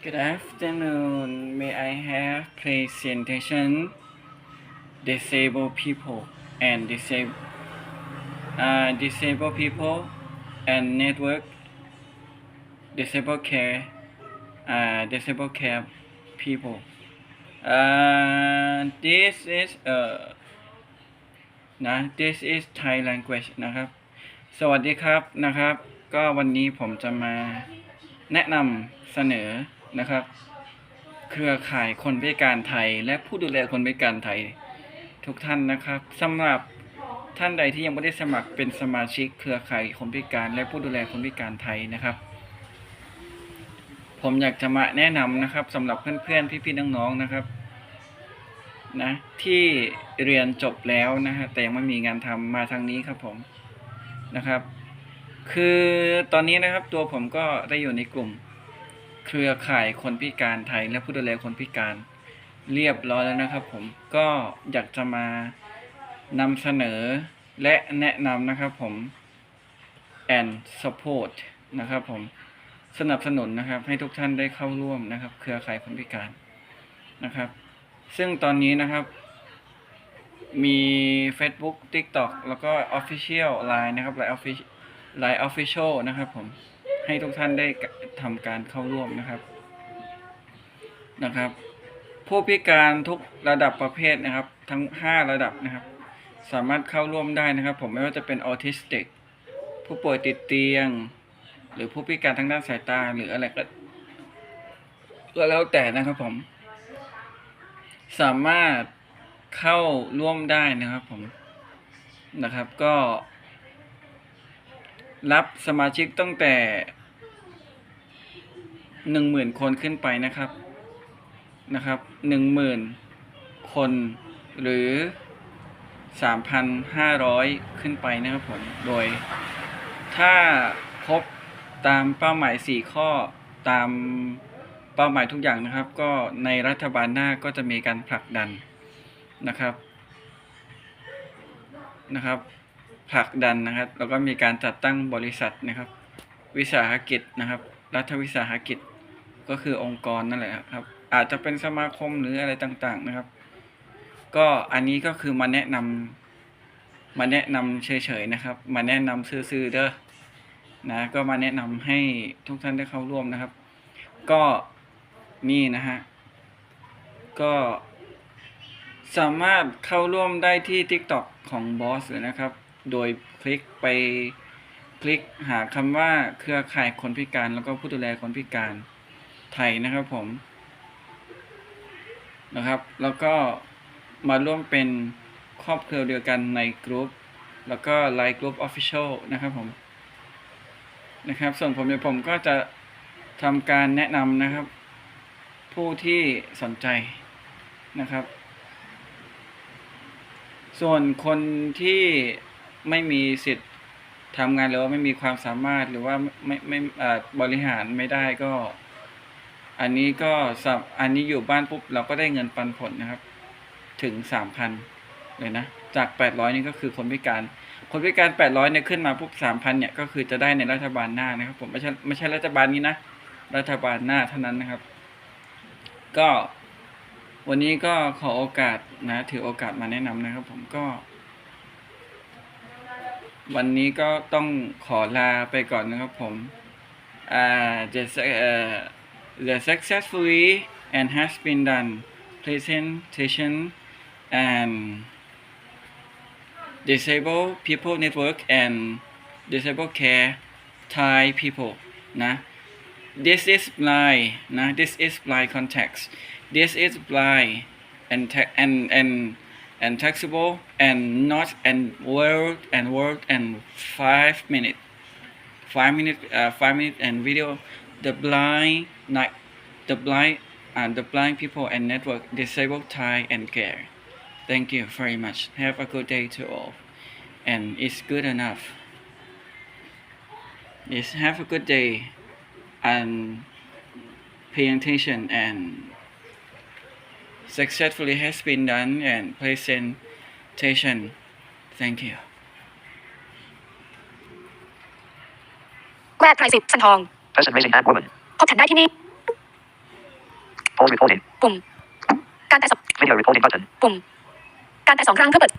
Good afternoon. May I have presentation disabled people and disab uh, disabled people and network disabled care uh, disabled care people. Uh, this is a uh, nah this is Thai language นะครับ สวัสดีครับนะครับ ก็วันนี้ผมจะมาแนะนำเสนอ นะครับ เครือข่ายคนพิการไทย และผู้ดูแลคนพิการไทย ทุกท่านนะครับสำหรับท่านใดที่ยังไม่ได้สมัครเป็นสมาชิกเครือข่ายคนพิการ และผู้ดูแลคนพิการไทยนะครับ ผมอยากจะมาแนะนำนะครับสำหรับเพื่อนๆพี่ๆน้องๆนะครับนะที่เรียนจบแล้วนะฮะแต่ยังไม่มีงานทำมาทางนี้ครับผมนะครับ คือตอนนี้นะครับตัวผมก็ได้อยู่ในกลุ่ม เครือข่ายคนพิการไทยและผู้ดูแลคนพิการเรียบร้อยแล้วนะครับ ผมก็อยากจะมานำเสนอและแนะนำนะครับผม and support นะครับผมสนับสนุนนะครับ ให้ทุกท่านได้เข้าร่วมนะครับ เครือข่ายคนพิการนะครับ ซึ่งตอนนี้นะครับ มี Facebook TikTok แล้วก็ Official Line นะครับ Line Official Line Official นะครับผม ให้ทุกท่านได้ทำการเข้าร่วมนะครับนะครับ ผู้พิการทุกระดับประเภทนะครับ ทั้ง 5 ระดับนะครับ สามารถเข้าร่วมได้นะครับ ผมไม่ว่าจะเป็นออทิสติกผู้ป่วยติดเตียง หรือผู้พิการทางด้านสายตาหรืออะไรก็ก็แล้วแต่นะครับผม สามารถเข้าร่วมได้นะครับผมนะครับก็ รับสมาชิกตั้งแต่ หนึ่งหมื่นคนขึ้นไปนะครับนะครับหนึ่งหมื่นคนหรือสามพันห้าร้อยขึ้นไปนะครับผมโดย ถ้าครบตามเป้าหมายสี่ข้อตามเป้าหมายทุกอย่างนะครับ ก็ในรัฐบาลหน้าก็จะมีการผลักดันนะครับนะครับผลักดันนะครับแล้วก็มีการจัดตั้งบริษัทนะครับ วิสาหกิจนะครับ รัฐวิสาหกิจ ก็คือองค์กรนั่นแหละครับ อาจจะเป็นสมาคมหรืออะไรต่างๆนะครับ ก็อันนี้ก็คือมาแนะนำมาแนะนำเฉยๆนะครับ มาแนะนำซื่อๆเด้อนะก็มาแนะนำให้ทุกท่านได้เข้าร่วมนะครับ ก็นี่นะฮะก็สามารถเข้าร่วมได้ที่ TikTok ของบอสเลยนะครับ โดยคลิกไปคลิกหาคำว่าเครือข่ายคนพิการแล้วก็ผู้ดูแลคนพิการ ไทยนะครับผมนะครับ แล้วก็มาร่วมเป็นครอบครัวเดียวกันในกลุ่มแล้วก็ไลน์กลุ่ม Official นะครับผมนะครับ ส่วนผมเดี๋ยผมก็จะทำการแนะนำนะครับ ผู้ที่สนใจนะครับ ส่วนคนที่ไม่มีสิทธิ์ทำงานหรือว่าไม่มีความสามารถหรือว่าไม่ไม่อ่าบริหารไม่ได้ก็ อันนี้ก็สับอันนี้อยู่บ้านปุ๊บเราก็ได้เงินปันผลนะครับ ถึงสามพันเลยนะ จากแปดร้อยนี่ก็คือคนพิการ คนพิการแปดร้อยเนี่ยขึ้นมาปุ๊บสามพันเนี่ยก็คือจะได้ในรัฐบาลหน้านะครับ ผมไม่ใช่ไม่ใช่รัฐบาลนี้นะ รัฐบาลหน้าเท่านั้นนะครับ ก็วันนี้ก็ขอโอกาสนะ ถือโอกาสมาแนะนำนะครับ ผมก็ วันนี้ก็ต้องขอลาไปก่อนนะครับ ผม อ่า the uh, the successfully and has been done presentation and disabled people network and disabled care Thai people นะ this is blind นะ this is blind context this is blind and ta- and and and taxable and not and world and world and five minute five minute uh, five minute and video the blind night the blind and the blind people and network disabled Thai and care thank you very much have a good day to all and it's good enough yes have a good day and pay attention and successfully has been done and presentation thank you แกรกไทยสิบสันทอง Person raising hand woman. พบฉันได้ที่นี่ Pause recording. ปุ่ม การแตะสอง Video recording button. ปุ่ม การแตะสองครั้งเพื่อเปิด